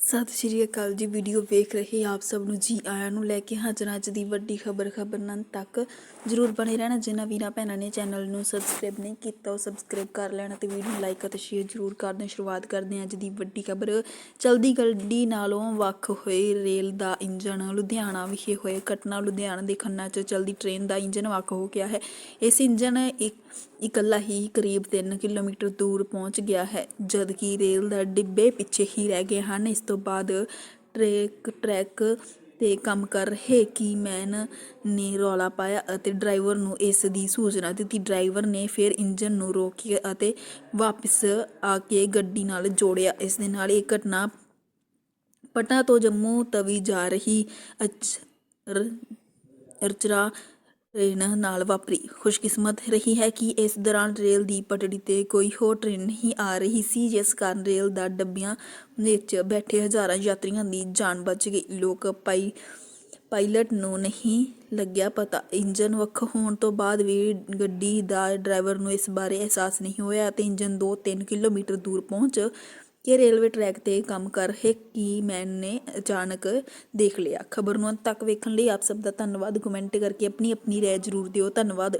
ਸਤਿ ਸ਼੍ਰੀ ਅਕਾਲ ਜੀ, ਵੀਡੀਓ ਵੇਖ ਰਹੇ ਆਪ ਸਭ ਨੂੰ ਜੀ ਆਇਆਂ ਨੂੰ ਲੈ ਕੇ ਹਾਜ਼ਰ ਅੱਜ ਦੀ ਵੱਡੀ ਖਬਰ, ਖਬਰਾਂ ਤੱਕ। ਜਰੂਰ ਬਣੇ ਰਹਿਣਾ ਜਿਨ੍ਹਾਂ ਵੀਰਾਂ ਭੈਣਾਂ ਨੇ ਚੈਨਲ ਨੂੰ ਸਬਸਕ੍ਰਾਈਬ ਨਹੀਂ ਕੀਤਾ, ਉਹ ਸਬਸਕ੍ਰਾਈਬ ਕਰ ਲੈਣਾ ਤੇ ਵੀਡੀਓ ਨੂੰ ਲਾਈਕ ਅਤੇ ਸ਼ੇਅਰ ਜਰੂਰ ਕਰ ਦੇਣਾ। ਸ਼ੁਰੂਆਤ ਕਰਦੇ ਹਾਂ ਅੱਜ ਦੀ ਵੱਡੀ ਖਬਰ। ਚਲਦੀ ਗੱਡੀ ਨਾਲੋਂ ਵੱਖ ਹੋਏ ਰੇਲ ਦਾ ਇੰਜਣ, ਲੁਧਿਆਣਾ ਵਿਖੇ ਹੋਏ ਘਟਨਾ, ਲੁਧਿਆਣਾ ਦੇ ਖੰਨਾ 'ਚ ਚਲਦੀ ਟ੍ਰੇਨ ਦਾ ਇੰਜਣ ਵੱਖ ਹੋ ਗਿਆ ਹੈ। ਇਸ ਇੰਜਣ ਇੱਕ ਇਕੱਲਾ ਹੀ ਕਰੀਬ 3 ਕਿਲੋਮੀਟਰ ਦੂਰ ਪਹੁੰਚ ਗਿਆ ਹੈ, ਜਦਕਿ ਰੇਲ ਦਾ ਡਿੱਬੇ ਪਿੱਛੇ ਹੀ ਰਹਿ ਗਏ ਹਨ। ਇਸ ਤੋਂ ਬਾਅਦ ਟਰੈਕ ਟਰੈਕ ਤੇ ਕੰਮ ਕਰ ਰਹੇ ਕੀਮੈਨ ਨੇ ਰੌਲਾ ਪਾਇਆ ਅਤੇ ਡਰਾਈਵਰ ਨੂੰ ਇਸ ਦੀ ਸੂਚਨਾ ਦਿੱਤੀ। ਡਰਾਈਵਰ ਨੇ ਫਿਰ ਇੰਜਨ ਨੂੰ ਰੋਕਿਆ ਅਤੇ ਵਾਪਸ ਆ ਕੇ ਗੱਡੀ ਨਾਲ ਜੋੜਿਆ। ਇਸ ਦੇ ਨਾਲ ਇਹ ਘਟਨਾ ਪਟਨਾ ਤੋਂ ਜੰਮੂ ਤਵੀ ਜਾ ਰਹੀ ਅਚਰ ਅਰਚਰਾ ਟ੍ਰੇਨ ਨਾਲ ਵਾਪਰੀ। ਖੁਸ਼ਕਿਸਮਤ ਰਹੀ ਹੈ ਕਿ ਇਸ ਦੌਰਾਨ ਰੇਲ ਦੀ ਪਟੜੀ ਤੇ ਕੋਈ ਹੋਰ ਟ੍ਰੇਨ ਨਹੀਂ ਆ ਰਹੀ ਸੀ, ਜਿਸ ਕਾਰਨ ਰੇਲ ਦਾ ਡੱਬਿਆਂ ਵਿੱਚ ਬੈਠੇ ਹਜ਼ਾਰਾਂ ਯਾਤਰੀਆਂ ਦੀ ਜਾਨ ਬਚ ਗਈ। ਲੋਕ ਪਾਈ, ਪਾਇਲਟ ਨੂੰ ਨਹੀਂ ਲੱਗਿਆ ਪਤਾ। ਇੰਜਨ ਵੱਖ ਹੋਣ ਤੋਂ ਬਾਅਦ ਵੀ ਗੱਡੀ ਦਾ ਡਰਾਈਵਰ ਨੂੰ ਇਸ ਬਾਰੇ ਅਹਿਸਾਸ ਨਹੀਂ ਹੋਇਆ ਅਤੇ ਇੰਜਨ 2-3 ਕਿਲੋਮੀਟਰ ਦੂਰ ਪਹੁੰਚ ਕਿ ਰੇਲਵੇ ਟਰੈਕ ਤੇ ਕੰਮ ਕਰ ਰਹੇ ਕੀਮੈਨ ਨੇ ਅਚਾਨਕ ਦੇਖ ਲਿਆ। ਖਬਰ ਨੂੰ ਅੰਤ ਤੱਕ ਵੇਖਣ ਲਈ ਆਪ ਸਭ ਦਾ ਧੰਨਵਾਦ। ਕਮੈਂਟ ਕਰਕੇ ਆਪਣੀ ਆਪਣੀ ਰਾਏ ਜ਼ਰੂਰ ਦਿਓ। ਧੰਨਵਾਦ।